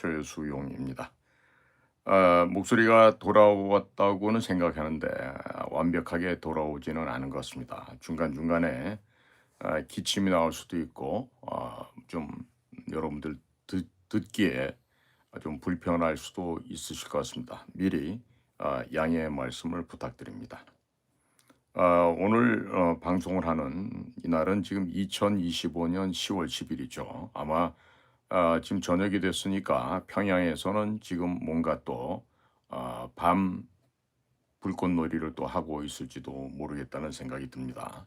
최수용입니다. 어, 목소리가 돌아왔다고는 생각하는데 완벽하게 돌아오지는 않은 것 같습니다. 중간 중간에 어, 기침이 나올 수도 있고 어, 좀 여러분들 듣, 듣기에 좀 불편할 수도 있으실 것 같습니다. 미리 어, 양해의 말씀을 부탁드립니다. 어, 오늘 어, 방송을 하는 이날은 지금 2025년 10월 10일이죠. 아마 어, 지금 저녁이 됐으니까 평양에서는 지금 뭔가 또 어, 밤 불꽃놀이를 또 하고 있을지도 모르겠다는 생각이 듭니다.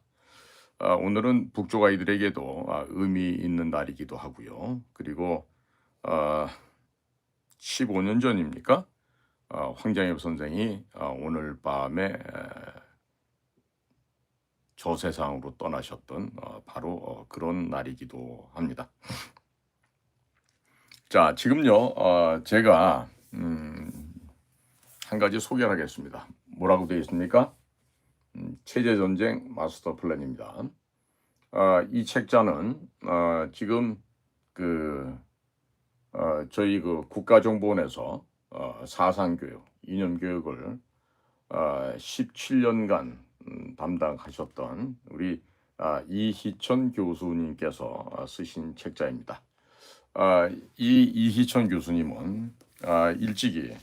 어, 오늘은 북쪽 아이들에게도 아, 의미 있는 날이기도 하고요. 그리고 어, 15년 전입니까? 어, 황장엽 선생이 어, 오늘 밤에 에, 저 세상으로 떠나셨던 어, 바로 어, 그런 날이기도 합니다. 자, 지금요, 어, 제가 음, 한 가지 소개를 하겠습니다. 뭐라고 되어 있습니까? 음, 체제 전쟁 마스터 플랜입니다. 어, 이 책자는 어, 지금 그 어, 저희 그 국가정보원에서 어, 사상교육, 이념교육을 어, 17년간 음, 담당하셨던 우리 아, 이희천 교수님께서 아, 쓰신 책자입니다. 아, 이 이희천 교수님은 아, 일찍이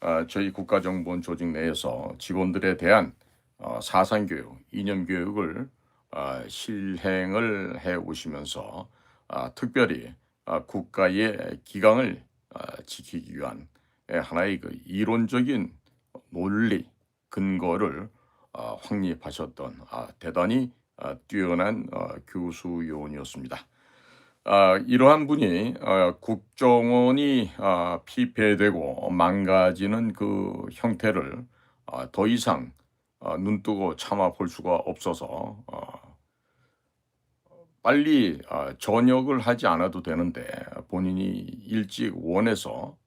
아, 저희 국가정보원 조직 내에서 직원들에 대한 어, 사상교육, 이념교육을 아, 실행을 해 오시면서 아, 특별히 아, 국가의 기강을 아, 지키기 위한 예, 하나의 그 이론적인 논리 근거를 아, 확립하셨던 아, 대단히 아, 뛰어난 어, 교수 요원이었습니다. 아, 이러한 분이 아, 국정원이 아, 피폐되고 망가지는 그 형태를 아, 더 이상 아, 눈뜨고 참아 볼 수가 없어서 아, 빨리 아, 전역을 하지 않아도 되는데 본인이 일찍 원해서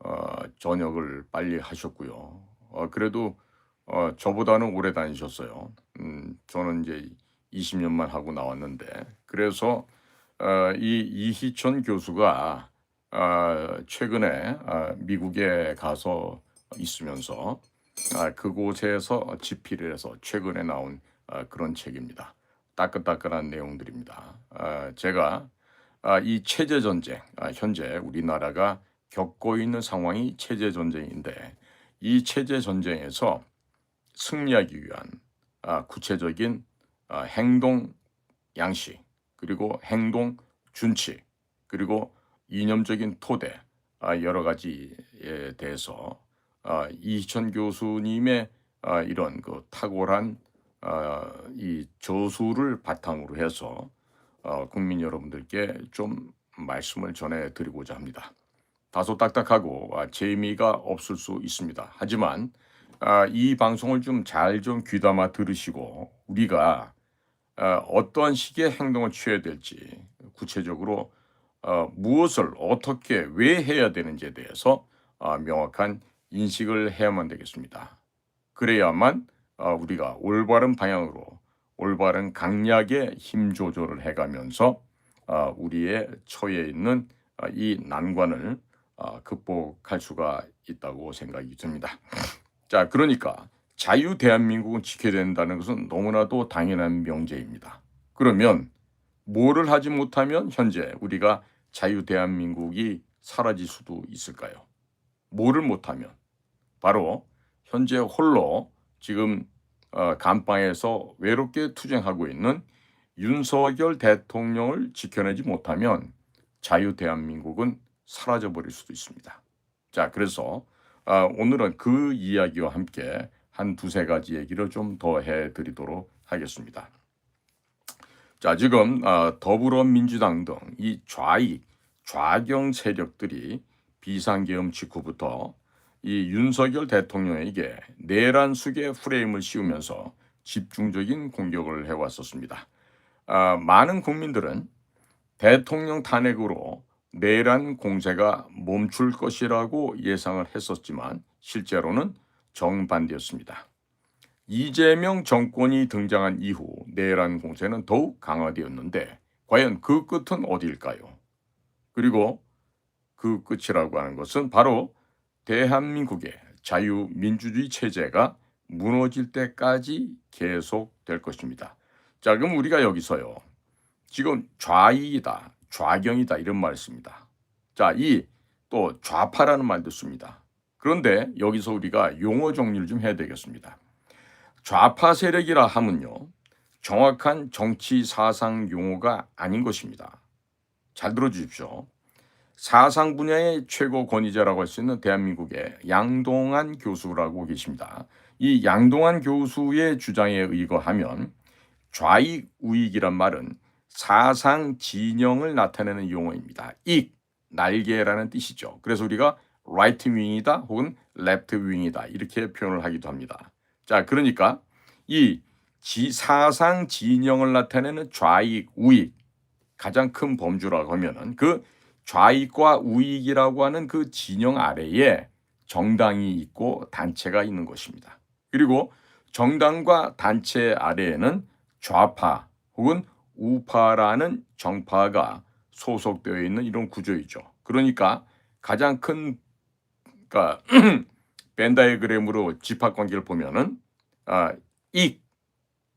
어, 전역을 빨리 하셨고요. 어, 그래도 어, 저보다는 오래 다니셨어요. 음, 저는 이제 20년만 하고 나왔는데 그래서 어, 이 이희천 교수가 어, 최근에 어, 미국에 가서 있으면서 아, 그곳에서 집필을 해서 최근에 나온 아, 그런 책입니다. 따끈따끈한 내용들입니다. 아, 제가 아, 이 체제 전쟁 아, 현재 우리나라가 겪고 있는 상황이 체제 전쟁인데 이 체제 전쟁에서 승리하기 위한 아, 구체적인 아, 행동 양식 그리고 행동 준칙 그리고 이념적인 토대 아, 여러 가지에 대해서 아, 이희천 교수님의 아, 이런 그 탁월한 아, 이 저수를 바탕으로 해서 어, 국민 여러분들께 좀 말씀을 전해드리고자 합니다. 다소 딱딱하고 아, 재미가 없을 수 있습니다. 하지만 아, 이 방송을 좀잘좀 귀담아 들으시고 우리가 아, 어떠한 식의 행동을 취해야 될지 구체적으로 어, 무엇을 어떻게 왜 해야 되는지에 대해서 아, 명확한 인식을 해야만 되겠습니다. 그래야만 아, 우리가 올바른 방향으로 올바른 강약의 힘 조절을 해가면서 아, 우리의 처해 있는 아, 이 난관을 아, 극복할 수가 있다고 생각이 듭니다. 자, 그러니까 자유 대한민국은 지켜야 된다는 것은 너무나도 당연한 명제입니다. 그러면 뭐를 하지 못하면 현재 우리가 자유 대한민국이 사라질 수도 있을까요? 뭐를 못하면 바로 현재 홀로 지금 어, 감방에서 외롭게 투쟁하고 있는 윤석열 대통령을 지켜내지 못하면 자유 대한민국은 사라져 버릴 수도 있습니다. 자, 그래서 아, 오늘은 그 이야기와 함께 한 두세 가지 얘기를 좀 더 해드리도록 하겠습니다. 자, 지금 아, 더불어민주당 등 이 좌익, 좌경 세력들이 비상계엄 직후부터 이 윤석열 대통령에게 내란 숙의 프레임을 씌우면서 집중적인 공격을 해왔었습니다. 아, 많은 국민들은 대통령 탄핵으로 내란 공세가 멈출 것이라고 예상을 했었지만 실제로는 정반대였습니다. 이재명 정권이 등장한 이후 내란 공세는 더욱 강화되었는데 과연 그 끝은 어디일까요? 그리고 그 끝이라고 하는 것은 바로 대한민국의 자유민주주의 체제가 무너질 때까지 계속될 것입니다. 자, 그럼 우리가 여기서요. 지금 좌익이다, 좌경이다 이런 말을 씁니다. 자, 이 또 좌파라는 말도 씁니다. 그런데 여기서 우리가 용어 정리를 좀 해야 되겠습니다. 좌파 세력이라 하면요. 정확한 정치 사상 용어가 아닌 것입니다. 잘 들어주십시오. 사상 분야의 최고 권위자라고 할 수 있는 대한민국의 양동한 교수라고 계십니다. 이 양동한 교수의 주장에 의거하면 좌익 우익이란 말은 사상 진영을 나타내는 용어입니다. 익 날개라는 뜻이죠. 그래서 우리가 right wing이다 혹은 left wing이다 이렇게 표현을 하기도 합니다. 자, 그러니까 이 지, 사상 진영을 나타내는 좌익 우익 가장 큰 범주라고 하면은 그 좌익과 우익이라고 하는 그 진영 아래에 정당이 있고 단체가 있는 것입니다. 그리고 정당과 단체 아래에는 좌파 혹은 우파라는 정파가 소속되어 있는 이런 구조이죠. 그러니까 가장 큰 그러니까 벤다이그램으로 집합 관계를 보면은 아, 이,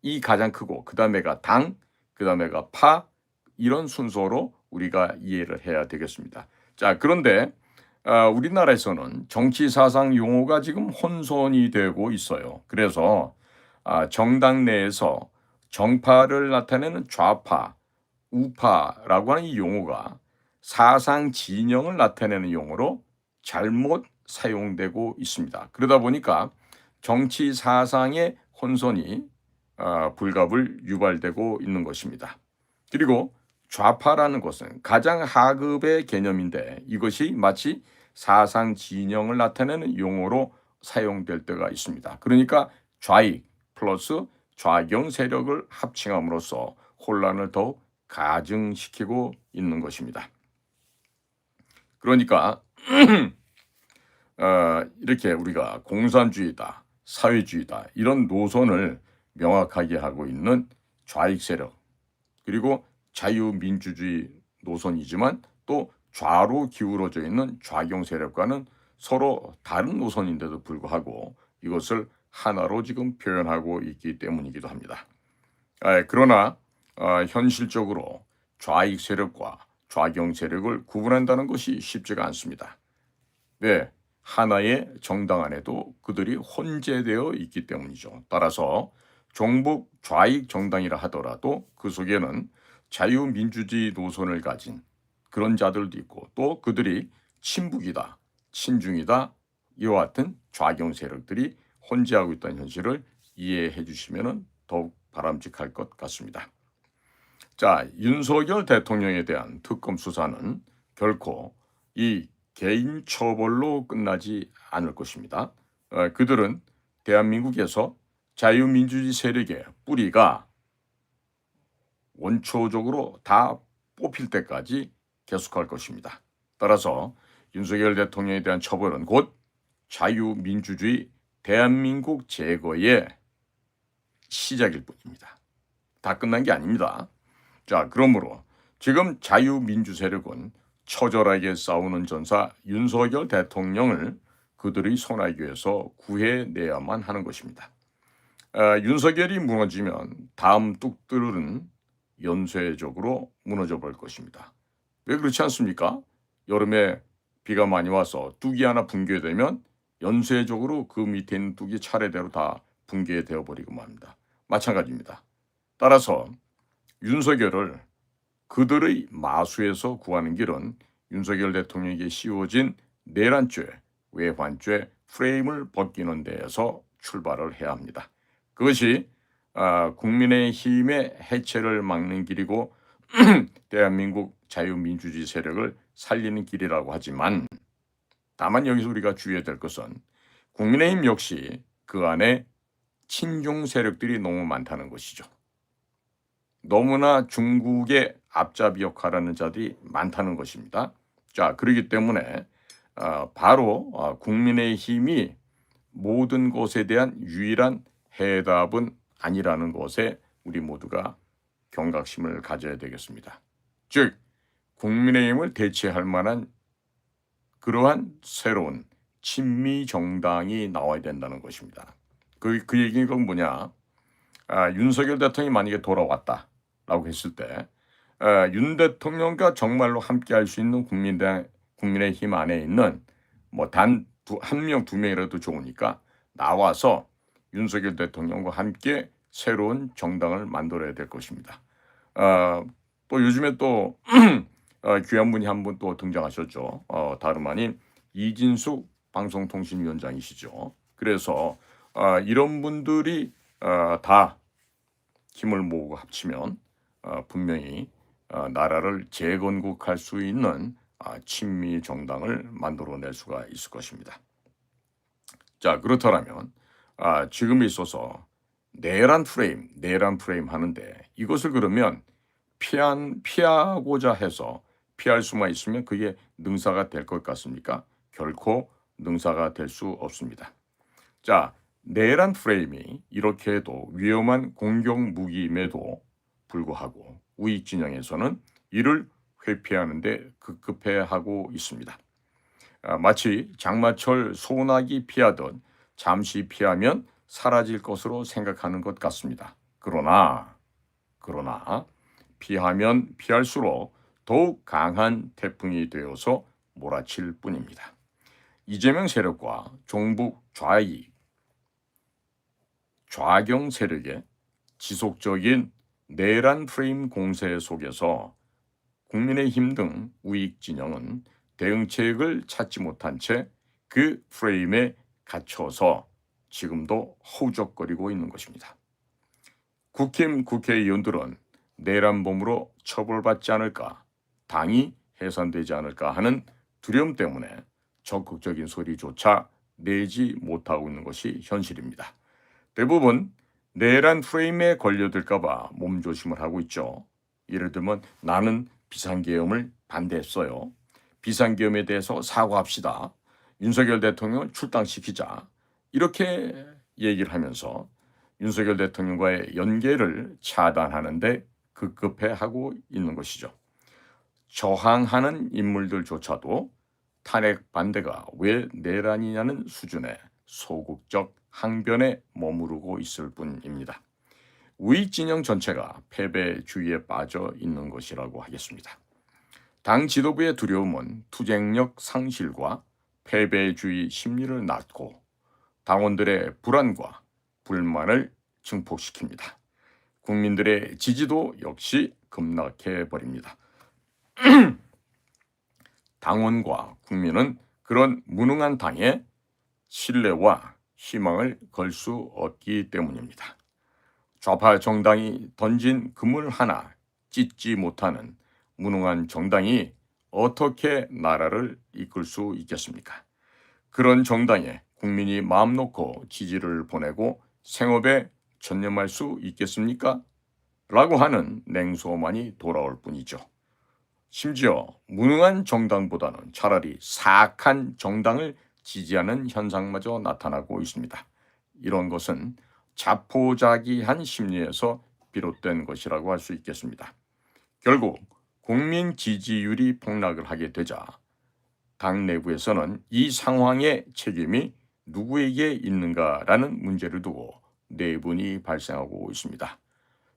이 가장 크고 그 다음에가 당, 그 다음에가 파 이런 순서로 우리가 이해를 해야 되겠습니다. 자 그런데 아, 우리나라에서는 정치 사상 용어가 지금 혼선이 되고 있어요. 그래서 아, 정당 내에서 정파를 나타내는 좌파, 우파라고 하는 이 용어가 사상 진영을 나타내는 용어로 잘못 사용되고 있습니다. 그러다 보니까 정치 사상의 혼선이 어, 불갑을 유발되고 있는 것입니다. 그리고 좌파라는 것은 가장 하급의 개념인데 이것이 마치 사상 진영을 나타내는 용어로 사용될 때가 있습니다. 그러니까 좌익 플러스 좌경 세력을 합칭함으로써 혼란을 더욱 가증시키고 있는 것입니다. 그러니까 어, 이렇게 우리가 공산주의다, 사회주의다 이런 노선을 명확하게 하고 있는 좌익 세력 그리고 자유민주주의 노선이지만 또 좌로 기울어져 있는 좌경 세력과는 서로 다른 노선인데도 불구하고 이것을 하나로 지금 표현하고 있기 때문이기도 합니다. 아, 그러나 어, 현실적으로 좌익 세력과 좌경 세력을 구분한다는 것이 쉽지가 않습니다. 네, 하나의 정당 안에도 그들이 혼재되어 있기 때문이죠. 따라서 종북 좌익 정당이라 하더라도 그 속에는 자유민주주의 노선을 가진 그런 자들도 있고 또 그들이 친북이다, 친중이다 이와 같은 좌경 세력들이 혼재하고 있다는 현실을 이해해 주시면 더욱 바람직할 것 같습니다. 자, 윤석열 대통령에 대한 특검 수사는 결코 이 개인 처벌로 끝나지 않을 것입니다. 어, 그들은 대한민국에서 자유민주주의 세력의 뿌리가 원초적으로 다 뽑힐 때까지 계속할 것입니다. 따라서 윤석열 대통령에 대한 처벌은 곧 자유민주주의 대한민국 제거의 시작일 뿐입니다. 다 끝난 게 아닙니다. 자, 그러므로 지금 자유민주 세력은 처절하게 싸우는 전사 윤석열 대통령을 그들의 손아귀에서 구해내야만 하는 것입니다. 아, 윤석열이 무너지면 다음 뚝들은 연쇄적으로 무너져 볼 것입니다. 왜 그렇지 않습니까? 여름에 비가 많이 와서 뚝이 하나 붕괴되면 연쇄적으로 그 밑에 있는 뚝이 차례대로 다 붕괴되어 버리고 맙니다. 마찬가지입니다. 따라서 윤석열을 그들의 마수에서 구하는 길은 윤석열 대통령에게 씌워진 내란죄, 외환죄 프레임을 벗기는 데에서 출발을 해야 합니다. 그것이 아, 국민의 힘의 해체를 막는 길이고 대한민국 자유민주주의 세력을 살리는 길이라고 하지만 다만 여기서 우리가 주의해야 될 것은 국민의힘 역시 그 안에 친중 세력들이 너무 많다는 것이죠. 너무나 중국의 앞잡이 역할하는 자들이 많다는 것입니다. 자, 그렇기 때문에 어, 바로 어, 국민의 힘이 모든 것에 대한 유일한 해답은 아니라는 것에 우리 모두가 경각심을 가져야 되겠습니다. 즉 국민의힘을 대체할 만한 그러한 새로운 친미 정당이 나와야 된다는 것입니다. 그, 그 얘기가 뭐냐? 아, 윤석열 대통령이 만약에 돌아왔다라고 했을 때, 아, 윤 대통령과 정말로 함께할 수 있는 국민당, 국민의힘 안에 있는 뭐 단 한 명, 두 명이라도 좋으니까 나와서 윤석열 대통령과 함께 새로운 정당을 만들어야 될 것입니다. 아, 또 요즘에 또 어, 귀한 분이 한 분 또 등장하셨죠. 어, 다름 아닌 이진숙 방송통신위원장이시죠. 그래서 어, 이런 분들이 어, 다 힘을 모으고 합치면 어, 분명히 어, 나라를 재건국할 수 있는 아, 친미 정당을 만들어낼 수가 있을 것입니다. 자 그렇다면 아, 지금에 있어서 내란 프레임, 내란 프레임 하는데 이것을 그러면 피한 피하고자 해서 피할 수만 있으면 그게 능사가 될 것 같습니까? 결코 능사가 될 수 없습니다. 자, 내란 프레임이 이렇게 해도 위험한 공격 무기임에도 불구하고 우익 진영에서는 이를 회피하는 데 급급해하고 있습니다. 아, 마치 장마철 소나기 피하듯 잠시 피하면 사라질 것으로 생각하는 것 같습니다. 그러나 그러나 피하면 피할수록 더욱 강한 태풍이 되어서 몰아칠 뿐입니다. 이재명 세력과 종북 좌익, 좌경 세력의 지속적인 내란 프레임 공세 속에서 국민의힘 등 우익 진영은 대응책을 찾지 못한 채 그 프레임에 갇혀서 지금도 허우적거리고 있는 것입니다. 국힘 국회의원들은 내란범으로 처벌받지 않을까, 당이 해산되지 않을까 하는 두려움 때문에 적극적인 소리조차 내지 못하고 있는 것이 현실입니다. 대부분 내란 프레임에 걸려들까봐 몸조심을 하고 있죠. 예를 들면 나는 비상계엄을 반대했어요. 비상계엄에 대해서 사과합시다. 윤석열 대통령을 출당시키자. 이렇게 얘기를 하면서 윤석열 대통령과의 연계를 차단하는데 급급해 하고 있는 것이죠. 저항하는 인물들조차도 탄핵 반대가 왜 내란이냐는 수준의 소극적 항변에 머무르고 있을 뿐입니다. 우익 진영 전체가 패배주의에 빠져 있는 것이라고 하겠습니다. 당 지도부의 두려움은 투쟁력 상실과 패배주의 심리를 낳고 당원들의 불안과 불만을 증폭시킵니다. 국민들의 지지도 역시 급락해 버립니다. 당원과 국민은 그런 무능한 당에 신뢰와 희망을 걸 수 없기 때문입니다. 좌파 정당이 던진 그물 하나 찢지 못하는 무능한 정당이 어떻게 나라를 이끌 수 있겠습니까? 그런 정당에 국민이 마음 놓고 지지를 보내고 생업에 전념할 수 있겠습니까? 라고 하는 냉소만이 돌아올 뿐이죠. 심지어 무능한 정당보다는 차라리 사악한 정당을 지지하는 현상마저 나타나고 있습니다. 이런 것은 자포자기한 심리에서 비롯된 것이라고 할 수 있겠습니다. 결국 국민 지지율이 폭락을 하게 되자 당 내부에서는 이 상황의 책임이 누구에게 있는가라는 문제를 두고 내분이 발생하고 있습니다.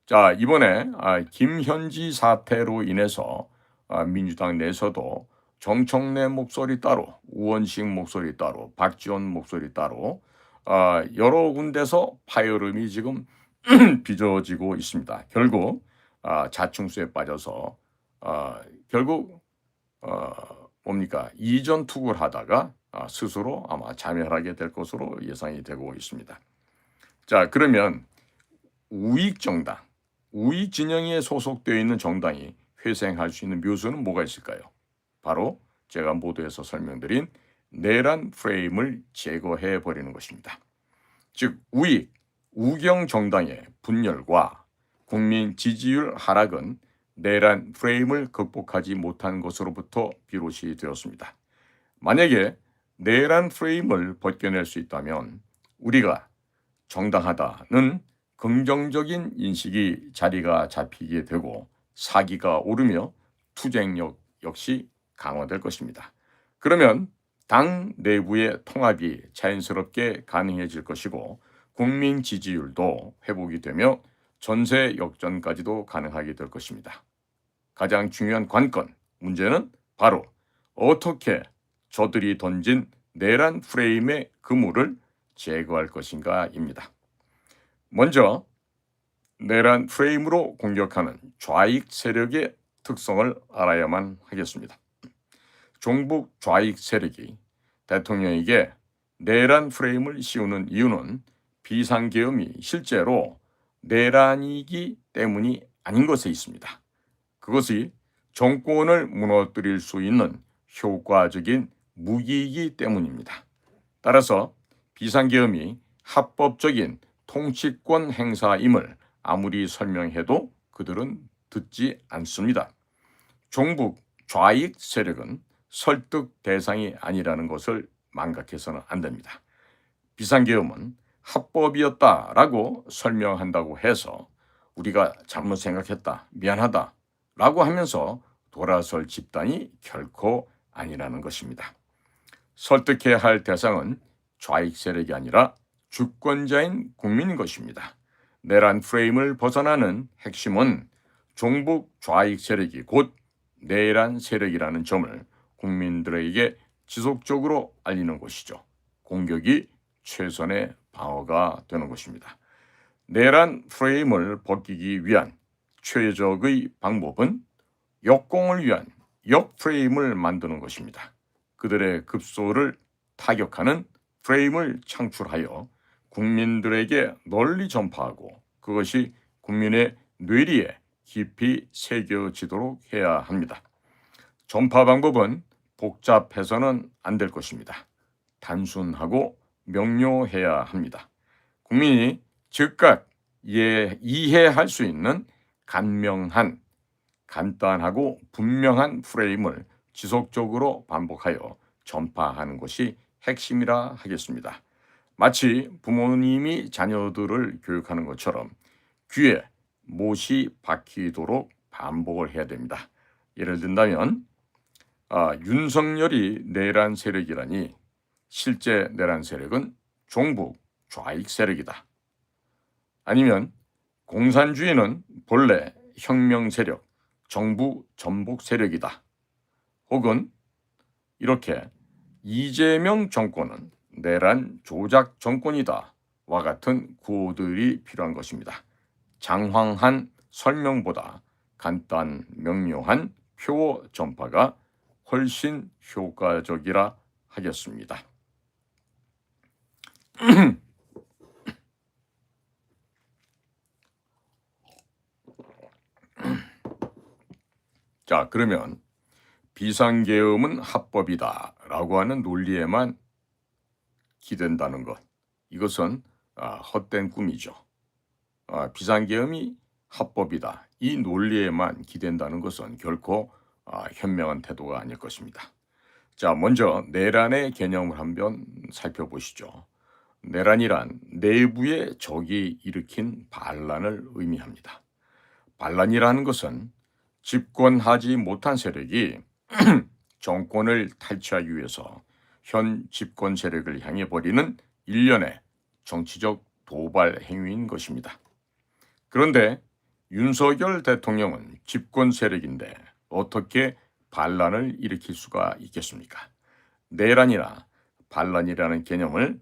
자 이번에 아, 김현지 사태로 인해서 아, 민주당 내에서도 정청래 목소리 따로, 우원식 목소리 따로, 박지원 목소리 따로 아, 여러 군데서 파열음이 지금 빚어지고 있습니다. 결국 자충수에 빠져서 결국 어, 뭡니까 이전 투구를 하다가 스스로 아마 자멸하게 될 것으로 예상이 되고 있습니다. 자 그러면 우익 정당, 우익 진영에 소속되어 있는 정당이 회생할 수 있는 묘수는 뭐가 있을까요? 바로 제가 모두에서 설명드린 내란 프레임을 제거해 버리는 것입니다. 즉 우익, 우경 정당의 분열과 국민 지지율 하락은 내란 프레임을 극복하지 못한 것으로부터 비롯이 되었습니다. 만약에 내란 프레임을 벗겨낼 수 있다면 우리가 정당하다는 긍정적인 인식이 자리가 잡히게 되고 사기가 오르며 투쟁력 역시 강화될 것입니다. 그러면 당 내부의 통합이 자연스럽게 가능해질 것이고 국민 지지율도 회복이 되며 전세 역전까지도 가능하게 될 것입니다. 가장 중요한 관건, 문제는 바로 어떻게 저들이 던진 내란 프레임의 그물을 제거할 것인가입니다. 먼저 내란 프레임으로 공격하는 좌익 세력의 특성을 알아야만 하겠습니다. 종북 좌익 세력이 대통령에게 내란 프레임을 씌우는 이유는 비상계엄이 실제로 내란이기 때문이 아닌 것에 있습니다. 그것이 정권을 무너뜨릴 수 있는 효과적인 무기이기 때문입니다. 따라서 비상계엄이 합법적인 통치권 행사임을 아무리 설명해도 그들은 듣지 않습니다. 종북 좌익 세력은 설득 대상이 아니라는 것을 망각해서는 안 됩니다. 비상계엄은 합법이었다라고 설명한다고 해서 우리가 잘못 생각했다, 미안하다 라고 하면서 돌아설 집단이 결코 아니라는 것입니다. 설득해야 할 대상은 좌익 세력이 아니라 주권자인 국민인 것입니다. 내란 프레임을 벗어나는 핵심은 종북 좌익 세력이 곧 내란 세력이라는 점을 국민들에게 지속적으로 알리는 것이죠. 공격이 최선의 방어가 되는 것입니다. 내란 프레임을 벗기기 위한 최적의 방법은 역공을 위한 역프레임을 만드는 것입니다. 그들의 급소를 타격하는 프레임을 창출하여 국민들에게 널리 전파하고 그것이 국민의 뇌리에 깊이 새겨지도록 해야 합니다. 전파 방법은 복잡해서는 안 될 것입니다. 단순하고 명료해야 합니다. 국민이 즉각 예, 이해할 수 있는 간명한, 간단하고 분명한 프레임을 지속적으로 반복하여 전파하는 것이 핵심이라 하겠습니다. 마치 부모님이 자녀들을 교육하는 것처럼 귀에 못이 박히도록 반복을 해야 됩니다. 예를 든다면 아, 윤석열이 내란 세력이라니 실제 내란 세력은 종북 좌익 세력이다. 아니면 공산주의는 본래 혁명 세력, 정부 전복 세력이다. 혹은 이렇게 이재명 정권은 내란 조작 정권이다. 와 같은 구호들이 필요한 것입니다. 장황한 설명보다 간단 명료한 표어 전파가 훨씬 효과적이라 하겠습니다. 자, 그러면 비상계엄은 합법이다 라고 하는 논리에만 기댄다는 것. 이것은 아, 헛된 꿈이죠. 아, 비상계엄이 합법이다. 이 논리에만 기댄다는 것은 결코 아, 현명한 태도가 아닐 것입니다. 자, 먼저 내란의 개념을 한번 살펴보시죠. 내란이란 내부의 적이 일으킨 반란을 의미합니다. 반란이라는 것은 집권하지 못한 세력이 정권을 탈취하기 위해서 현 집권 세력을 향해 벌이는 일련의 정치적 도발 행위인 것입니다. 그런데 윤석열 대통령은 집권 세력인데 어떻게 반란을 일으킬 수가 있겠습니까? 내란이나 반란이라는 개념을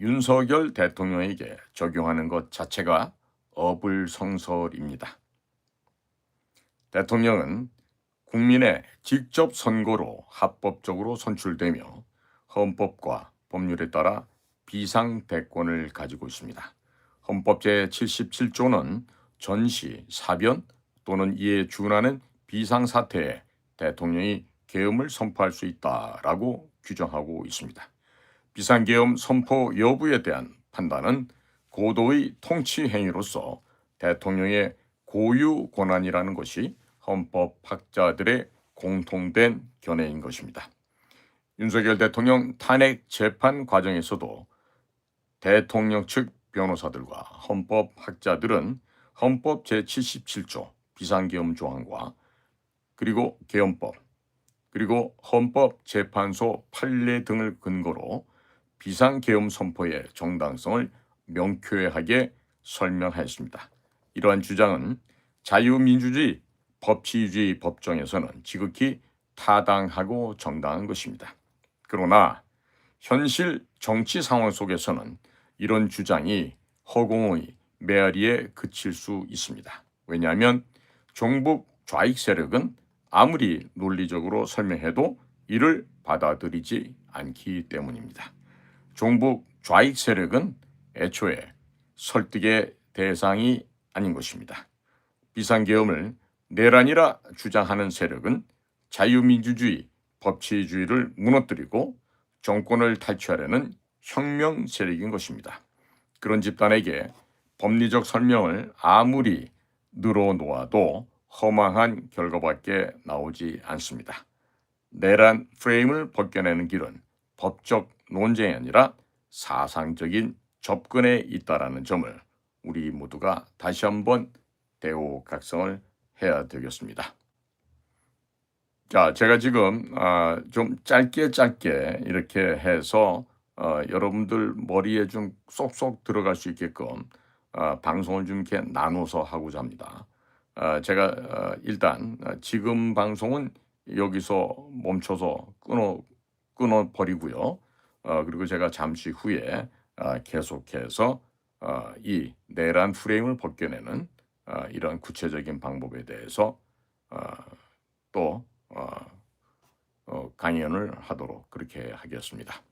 윤석열 대통령에게 적용하는 것 자체가 어불성설입니다. 대통령은 국민의 직접 선거로 합법적으로 선출되며 헌법과 법률에 따라 비상 대권을 가지고 있습니다. 헌법 제77조는 전시, 사변 또는 이에 준하는 비상사태에 대통령이 계엄을 선포할 수 있다라고 규정하고 있습니다. 비상계엄 선포 여부에 대한 판단은 고도의 통치 행위로서 대통령의 고유 권한이라는 것이 헌법학자들의 공통된 견해인 것입니다. 윤석열 대통령 탄핵 재판 과정에서도 대통령 측 변호사들과 헌법학자들은 헌법 제77조 비상계엄 조항과 그리고 계엄법 그리고 헌법 재판소 판례 등을 근거로 비상계엄 선포의 정당성을 명쾌하게 설명하였습니다. 이러한 주장은 자유민주주의 법치주의 법정에서는 지극히 타당하고 정당한 것입니다. 그러나 현실 정치 상황 속에서는 이런 주장이 허공의 메아리에 그칠 수 있습니다. 왜냐하면 종북 좌익 세력은 아무리 논리적으로 설명해도 이를 받아들이지 않기 때문입니다. 종북 좌익 세력은 애초에 설득의 대상이 아닌 것입니다. 비상계엄을 내란이라 주장하는 세력은 자유민주주의, 법치주의를 무너뜨리고 정권을 탈취하려는 혁명 세력인 것입니다. 그런 집단에게 법리적 설명을 아무리 늘어놓아도 허망한 결과밖에 나오지 않습니다. 내란 프레임을 벗겨내는 길은 법적 논쟁이 아니라 사상적인 접근에 있다라는 점을 우리 모두가 다시 한번 대우각성을 해야 되겠습니다. 자, 제가 지금 아, 좀 짧게 짧게 이렇게 해서 어, 여러분들 머리에 좀 쏙쏙 들어갈 수 있게끔 아, 방송을 좀 이렇게 나눠서 하고자 합니다. 아, 제가 어, 일단 아, 지금 방송은 여기서 멈춰서 끊어 끊어 버리고요. 어, 그리고 제가 잠시 후에 아, 계속해서 아, 이 내란 프레임을 벗겨내는 아, 이런 구체적인 방법에 대해서 아, 또 어, 어, 강연을 하도록 그렇게 하겠습니다.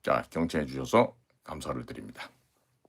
자, 경청해 주셔서 감사를 드립니다.